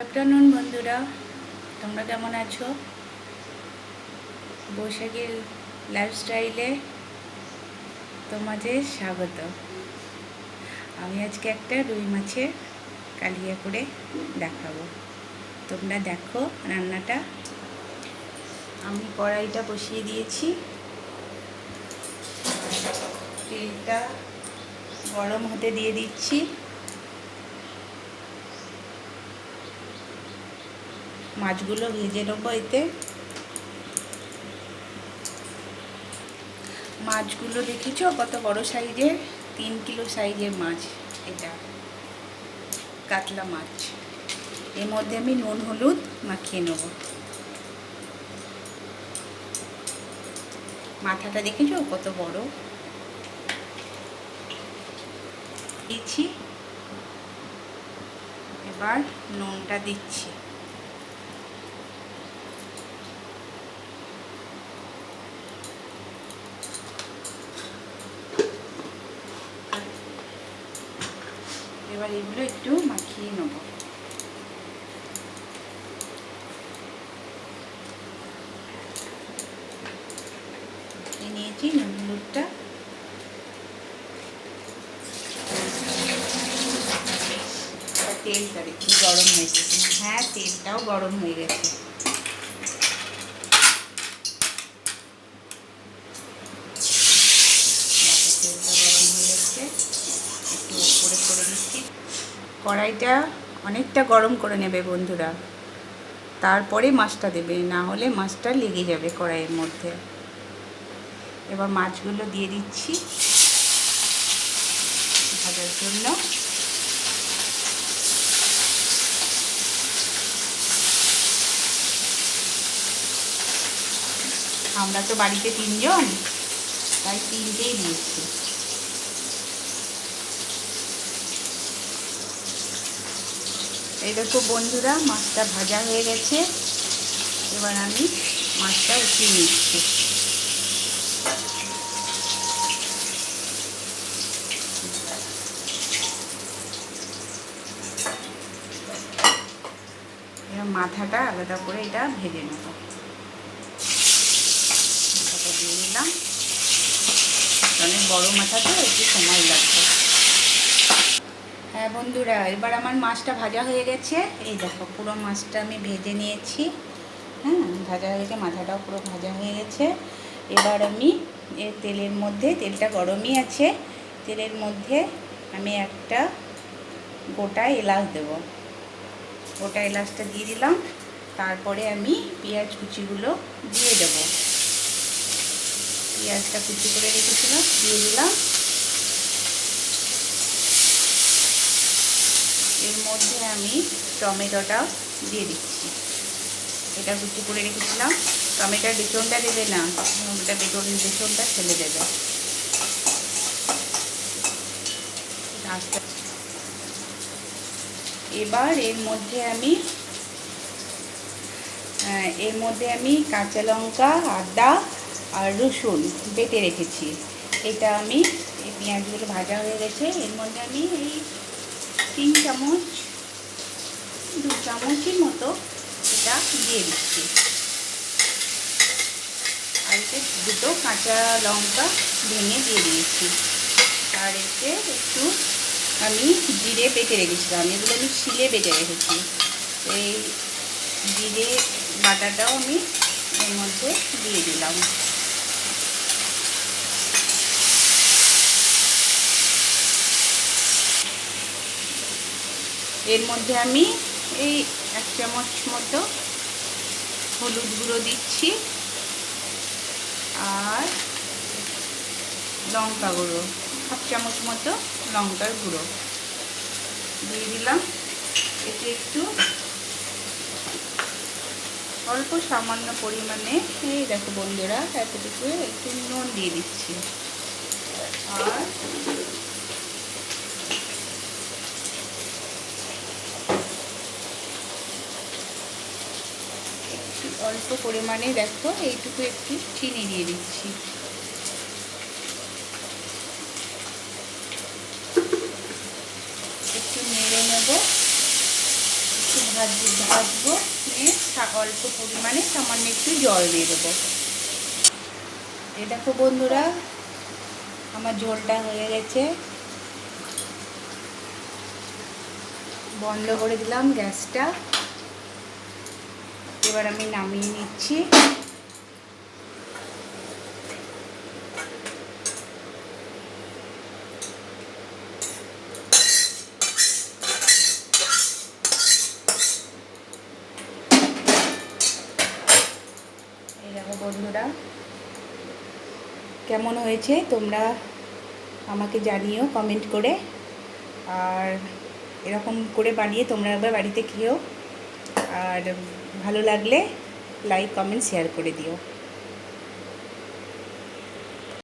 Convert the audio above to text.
Afternoon বন্ধুরা। তোমরা কেমন আছো? বৈশাখীর লাইফস্টাইলে তোমাদের স্বাগত। আমি আজকে একটা রুই মাছের কালিয়া করে দেখাবো। তোমরা দেখো রান্নাটা। আমি কড়াইটা বসিয়ে দিয়েছি। তেলটা গরম হতে দিয়ে দিচ্ছি। মাছগুলো ভেজে নেব এতে। মাছগুলো দেখেছ কত বড় সাইজের? তিন কিলো সাইজের মাছ এটা। কাতলা মাছ। এর মধ্যে আমি নুন, হলুদ মাখিয়ে নেব। মাথাটা দেখেছ? কত বড়? দিচ্ছি। এবার নুনটা দিচ্ছি। এবার এগুলো একটু মাখিয়ে নেব। নিয়েছি নুন হলুদটা তেলটা দেখি গরম হয়ে গেছে। হ্যাঁ তেলটাও গরম হয়ে গেছে তেলটা গরম হয়ে গেছে একটু উপরে করে দিচ্ছি কড়াইটা অনেকটা গরম করে নেবে বন্ধুরা। তারপরে মাছটা দেবে, না হলে মাছটা লেগে যাবে কড়াইয়ের মধ্যে। এবার মাছগুলো দিয়ে দিচ্ছি ভাজার জন্য। আমরা তো বাড়িতে তিনজন, তাই তিনটেই দিয়েছি। এই দেখো বন্ধুরা, মাছটা ভাজা হয়ে গেছে। এবার আমি মাছটা উঠিয়ে নিচ্ছি। মাথাটা আলাদা করে এটা ভেজে নেব। মাথাটা দিয়ে নিলাম অনেক বড় মাথা তো একটু সময় লাগবে। হ্যাঁ বন্ধুরা, এবার আমার মাছটা ভাজা হয়ে গেছে। এই দেখো, পুরো মাছটা আমি ভেজে নিয়েছি। হ্যাঁ ভাজা হয়ে গেছে, মাথাটাও পুরো ভাজা হয়ে গেছে। এবার আমি এর তেলের মধ্যে, তেলটা গরমই আছে, তেলের মধ্যে আমি একটা গোটা এলাচ দেবো। গোটা এলাচটা দিয়ে দিলাম, তারপরে আমি পেঁয়াজ কুচিগুলো দিয়ে দেবো। পেঁয়াজটা কুচি করে রেখেছিলাম, দিয়ে দিলাম। এর মধ্যে আমি টমেটোটা দিয়ে দিচ্ছি। এটা কুচি করে রেখেছিলাম। টমেটোর বেসনটা দেবে না এটা বেতন বেসনটা ফেলে দেবে। এবার এর মধ্যে আমি এর মধ্যে আমি কাঁচা লঙ্কা, আদা আর রসুন বেটে রেখেছি। এটা আমি পেঁয়াজগুলো ভাজা হয়ে গেছে। এর মধ্যে আমি এই তিন চামচ, দু চামচের মতো এটা দিয়ে দিচ্ছি। আর এতে দুটো কাঁচা লঙ্কা ভেঙে দিয়ে দিয়েছি। আর এতে একটু আমি জিরে বেটে রেখেছিলাম, এগুলো আমি শিলে বেটে রেখেছি। এই জিরে বাটাটাও আমি এর মধ্যে দিয়ে দিলাম। এর মধ্যে আমি এই এক চামচ মতো হলুদ গুঁড়ো দিচ্ছি আর লঙ্কা গুঁড়ো, হাফ চামচ মতো লঙ্কার গুঁড়ো। দিয়ে দিলাম। এতে একটু অল্প সামান্য পরিমাণে, এই দেখো বন্ধুরা, এতটুকু একটু নুন দিয়ে দিচ্ছি। আর অল্প পরিমাণে দেখো, এইটুকু একটু চিনি দিয়ে দিচ্ছি। একটু নেড়ে নেব, একটু ভাজি ভাজবো, নিয়ে অল্প পরিমাণে সামান্য একটু জল দিয়ে দেবো। এই দেখো বন্ধুরা, আমার ঝোলটা হয়ে গেছে। বন্ধ করে দিলাম গ্যাসটা। এবার আমি নামিয়ে নিচ্ছি। বন্ধুরা, কেমন হয়েছে তোমরা আমাকে জানিও কমেন্ট করে। আর এরকম করে বানিয়ে তোমরা একবার বাড়িতে খেও আর ভালো লাগলে লাইক কমেন্ট শেয়ার করে দিও।